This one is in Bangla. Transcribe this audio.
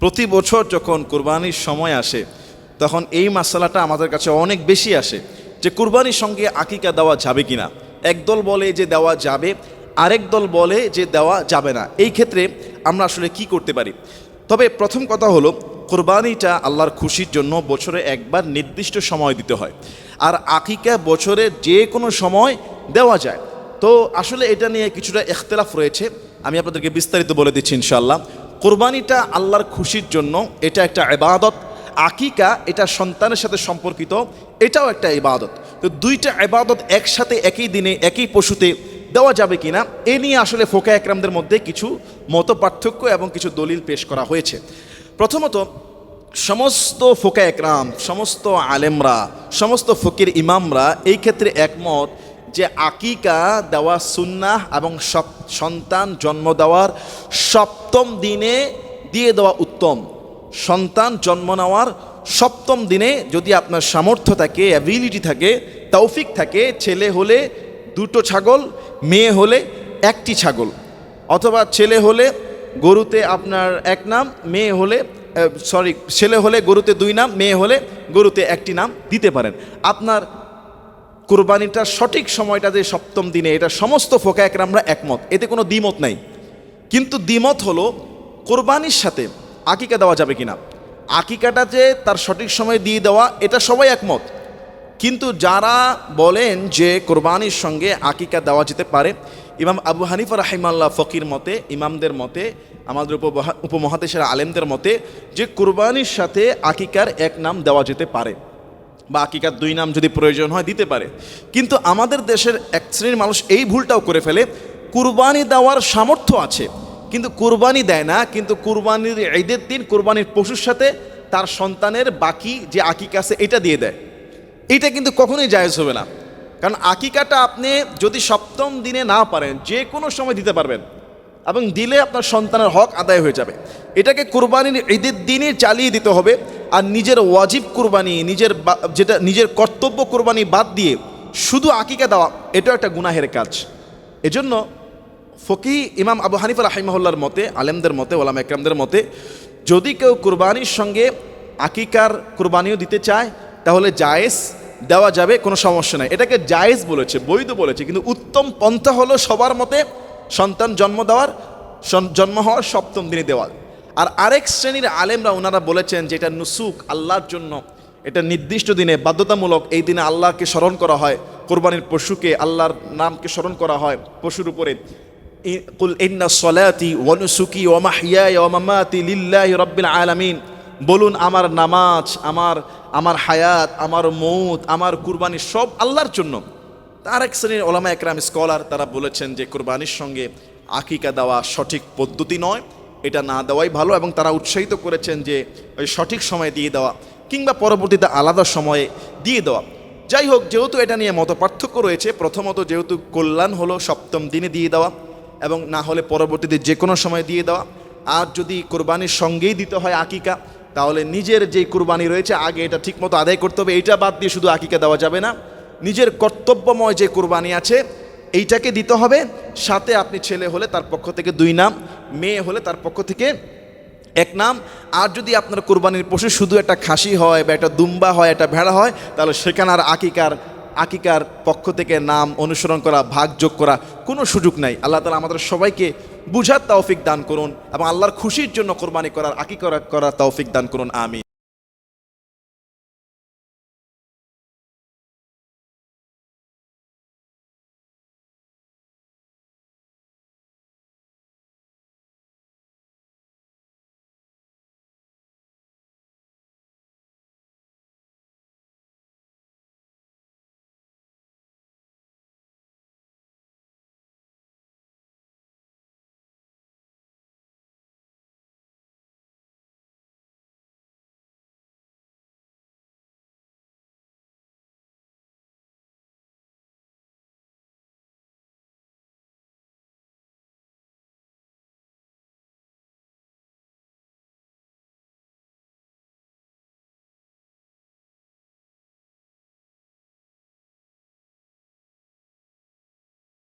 প্রতি বছর যখন কুরবানির সময় আসে, তখন এই মশালাটা আমাদের কাছে অনেক বেশি আসে যে কুরবানির সঙ্গে আকিকা দেওয়া যাবে কিনা। একদল বলে যে দেওয়া যাবে, আরেক দল বলে যে দেওয়া যাবে না। এই ক্ষেত্রে আমরা আসলে কি করতে পারি? তবে প্রথম কথা হলো, কোরবানিটা আল্লাহর খুশির জন্য বছরে একবার নির্দিষ্ট সময় দিতে হয়। আর আকিকা বছরে যে কোনো সময় দেওয়া যায়। তো আসলে এটা নিয়ে কিছুটা এখতলাফ রয়েছে। আমি আপনাদেরকে বিস্তারিত বলে দিচ্ছি ইনশাল্লাহ কোরবানিটা আল্লাহর খুশির জন্য, এটা একটা এবাদত আকিকা, এটা সন্তানের সাথে সম্পর্কিত, এটাও একটা ইবাদত। তো দুইটা ইবাদত একসাথে, একই দিনে, একই পশুতে দেওয়া যাবে কিনা, এ নিয়ে আসলে ফোকা একরামদের মধ্যে কিছু মত পার্থক্য এবং কিছু দলিল পেশ করা হয়েছে। প্রথমত, সমস্ত ফোকা একরাম, সমস্ত আলেমরা, সমস্ত ফকির ইমামরা এই ক্ষেত্রে একমত যে আকিকা দেওয়া সুন্নাহ এবং সন্তান জন্ম দেওয়ার সপ্তম দিনে দিয়ে দেওয়া উত্তম। সন্তান জন্ম নেওয়ার সপ্তম দিনে যদি আপনার সামর্থ্য থাকে অ্যাবিলিটি থাকে, তৌফিক থাকে, ছেলে হলে দুটো ছাগল, মেয়ে হলে একটি ছাগল। অথবা ছেলে হলে গরুতে আপনার এক নাম, মেয়ে হলে সরি ছেলে হলে গরুতে দুই নাম, মেয়ে হলে গরুতে একটি নাম দিতে পারেন। আপনার কোরবানিটার সঠিক সময়টা যে সপ্তম দিনে, এটা সমস্ত ফোকা একরামরা একমত। এতে কোনো দ্বিমত নাই। কিন্তু দ্বিমত হলো কোরবানির সাথে আকিকা দেওয়া যাবে কিনা। আকিকাটা যে তার সঠিক সময় দিয়ে দেওয়া, এটা সবাই একমত। কিন্তু যারা বলেন যে কোরবানির সঙ্গে আকিকা দেওয়া যেতে পারে, ইমাম আবু হানিফা রাহিমাল্লাহ ফকির মতে, ইমামদের মতে, আমাদের উপমহা উপমহাদেশের আলেমদের মতে, যে কোরবানির সাথে আকিকার এক নাম দেওয়া যেতে পারে। বা আকিকার দুই নাম যদি প্রয়োজন হয় দিতে পারে। কিন্তু আমাদের দেশের এক শ্রেণির মানুষ এই ভুলটাও করে ফেলে, কুরবানি দেওয়ার সামর্থ্য আছে, কিন্তু কুরবানি দেয় না, কিন্তু কুরবানির ঈদের দিন কুরবানির পশুর সাথে তার সন্তানের বাকি যে আকিকা আছে এটা দিয়ে দেয়। এটা কিন্তু কখনোই জায়েজ হবে না। কারণ আকিকাটা আপনি যদি সপ্তম দিনে না পারেন, যে কোনো সময় দিতে পারবেন এবং দিলে আপনার সন্তানের হক আদায় হয়ে যাবে। এটাকে কোরবানির ঈদের দিনে চালিয়ে দিতে হবে। আর নিজের ওয়াজিব কুরবানি, নিজের যেটা, নিজের কর্তব্য কোরবানি বাদ দিয়ে শুধু আকিকা দেওয়া, এটাও একটা গুনাহের কাজ। এজন্য ফকি ইমাম আবু হানিফা রাহিমহল্লার মতে, আলেমদের মতে, ওলাম একরামদের মতে, যদি কেউ কুরবানির সঙ্গে আকিকার কুরবানিও দিতে চায়, তাহলে জায়েজ দেওয়া যাবে, কোনো সমস্যা নাই। এটাকে জায়েজ বলেছে, বৈধ বলেছে, কিন্তু উত্তম পন্থা হলো সবার মতে সন্তান জন্ম দেওয়ার জন্ম হওয়ার সপ্তম দিনে দেওয়া। আর আরেক শ্রেণির আলেমরা ওনারা বলেছেন যে এটা নুসুক, আল্লাহর জন্য। এটা নির্দিষ্ট দিনে বাধ্যতামূলক এই দিনে আল্লাহকে স্মরণ করা হয়, কোরবানির পশুকে আল্লাহর নামকে স্মরণ করা হয় পশুর উপরে। আলামিন। বলুন, আমার নামাজ, আমার আমার হায়াত, আমার মৌত, আমার কুরবানি সব আল্লাহর জন্য। তার এক শ্রেণির ওলামা একরাম, স্কলার, তারা বলেছেন যে কুরবানির সঙ্গে আকিকা দেওয়া সঠিক পদ্ধতি নয়। এটা না দেওয়াই ভালো এবং তারা উৎসাহিত করেছেন যে ওই সঠিক সময়ে দিয়ে দেওয়া কিংবা পরবর্তীতে আলাদা সময়ে দিয়ে দেওয়া। যাই হোক, যেহেতু এটা নিয়ে মত পার্থক্য রয়েছে, প্রথমত যেহেতু কল্যাণ হলো সপ্তম দিনে দিয়ে দেওয়া এবং না হলে পরবর্তীতে যে কোনো সময় দিয়ে দেওয়া। আর যদি কোরবানির সঙ্গেই দিতে হয় আকিকা, তাহলে নিজের যে কোরবানি রয়েছে, আগে এটা ঠিকমতো আদায় করতে হবে। এইটা বাদ দিয়ে শুধু আকিকা দেওয়া যাবে না। নিজের কর্তব্যময় যে কোরবানি আছে, এইটাকে দিতে হবে। সাথে আপনি ছেলে হলে তার পক্ষ থেকে দুই নাম। মেয়ে হলে তার পক্ষ থেকে এক নাম। আর যদি আপনার কোরবানির পশু শুধু একটা খাসি হয় বা একটা দুম্বা হয়, একটা ভেড়া হয়, তাহলে সেখানে আর আকিকার আকিকার পক্ষ থেকে নাম অনুসরণ করা, ভাগ যোগ করা কোনো সুযোগ নাই। আল্লাহ তালা আমাদের সবাইকে বুঝার তাওফিক দান করুন এবং আল্লাহর খুশির জন্য কোরবানি করার, আকিকা করার তাওফিক দান করুন। আমি